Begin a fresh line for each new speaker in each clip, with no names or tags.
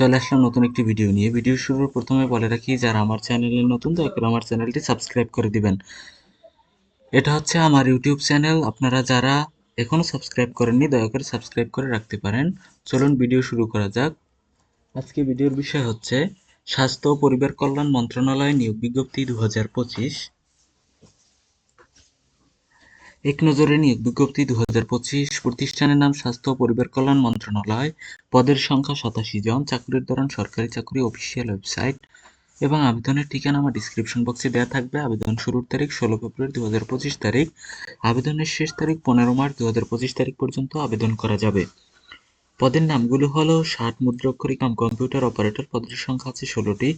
চলে আসলাম নতুন একটি ভিডিও নিয়ে। ভিডিও শুরুর প্রথমে বলে রাখি, যারা আমার চ্যানেলে নতুন, দয়া করে আমার চ্যানেলটি সাবস্ক্রাইব করে দিবেন। এটা হচ্ছে আমার ইউটিউব চ্যানেল আপনারা যারা এখনও সাবস্ক্রাইব করেননি, দয়া করে সাবস্ক্রাইব করে রাখতে পারেন। চলুন ভিডিও শুরু করা যাক। আজকে ভিডিওর বিষয় হচ্ছে, স্বাস্থ্য ও পরিবার কল্যাণ মন্ত্রণালয় নিয়োগ বিজ্ঞপ্তি দু হাজার পঁচিশ। এক নজরে নিয়োগ বিজ্ঞপ্তি দু হাজার পঁচিশ প্রতিষ্ঠানের নাম স্বাস্থ্য ও পরিবার কল্যাণ মন্ত্রণালয়। পদের সংখ্যা সাতাশি জন, চাকরির ধরন সরকারি চাকরি, অফিসিয়াল ওয়েবসাইট এবং আবেদনের ঠিকানা আমার ডিসক্রিপশন বক্সে দেওয়া থাকবে। আবেদন শুরুর তারিখ ষোলো ফেব্রুয়ারি দু হাজার পঁচিশ তারিখ। আবেদনের শেষ তারিখ পনেরো মার্চ দু হাজার পঁচিশ তারিখ পর্যন্ত আবেদন করা যাবে। পদের নামগুলো হলো ষাট মুদ্রাক্ষরিক কাম কম্পিউটার অপারেটর, পদের সংখ্যা আছে ষোলোটি।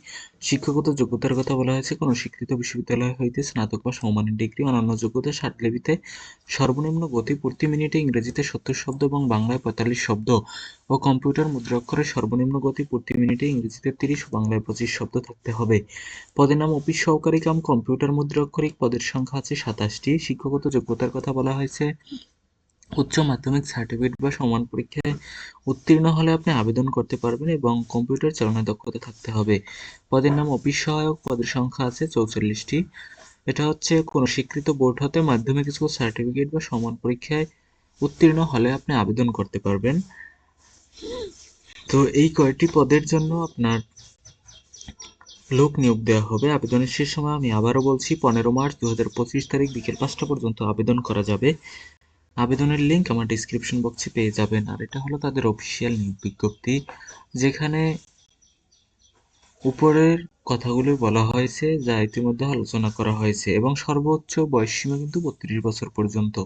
শিক্ষাগত যোগ্যতার কথা বলা হয়েছে, কোনো স্বীকৃত বিশ্ববিদ্যালয় হইতে স্নাতক বা সমমানের ডিগ্রি, অন্যান্য যোগ্যতা ষাট লিপিতে সর্বনিম্ন গতি, প্রতি মিনিটে ইংরেজিতে সত্তর শব্দ এবং বাংলায় পঁয়তাল্লিশ শব্দ। ও কম্পিউটার মুদ্রাক্ষরে সর্বনিম্ন গতি, প্রতি মিনিটে ইংরেজিতে তিরিশ, বাংলায় পঁচিশ শব্দ থাকতে হবে। পদের নাম অফিস সহকারী কাম, কম্পিউটার মুদ্রাক্ষরিক, পদের সংখ্যা আছে সাতাশটি। শিক্ষাগত যোগ্যতার কথা বলা হয়েছে উচ্চ মাধ্যমিক সার্টিফিকেট বা সমান পরীক্ষায় উত্তীর্ণ হলে আপনি আবেদন করতে পারবেন এবং কম্পিউটার চালানোর দক্ষতা থাকতে হবে। পদের নাম অফিস সহায়ক, পদের সংখ্যা আছে চৌচল্লিশটি। এটা হচ্ছে কোনো স্বীকৃত বোর্ড হতে মাধ্যমিক স্কুল সার্টিফিকেট বা সমান পরীক্ষায় উত্তীর্ণ হলে আপনি আবেদন করতে পারবেন। তো এই কয়টি পদের জন্য আপনার লোক নিয়োগ দেওয়া হবে। আবেদনের শেষ সময় আমি আবারও বলছি, পনেরো মার্চ দু হাজার পঁচিশ তারিখ বিকেল পাঁচটা পর্যন্ত আবেদন করা যাবে। আবেদনের লিঙ্ক আমার ডিসক্রিপশন বক্সে পেয়ে যাবেন। আর এটা হলো তাদের অফিসিয়াল নিয়োগ বিজ্ঞপ্তি, যেখানে উপরের কথাগুলো বলা হয়েছে, যা ইতিমধ্যে আলোচনা করা হয়েছে এবং সর্বোচ্চ বয়সসীমা কিন্তু বত্রিশ বছর পর্যন্ত।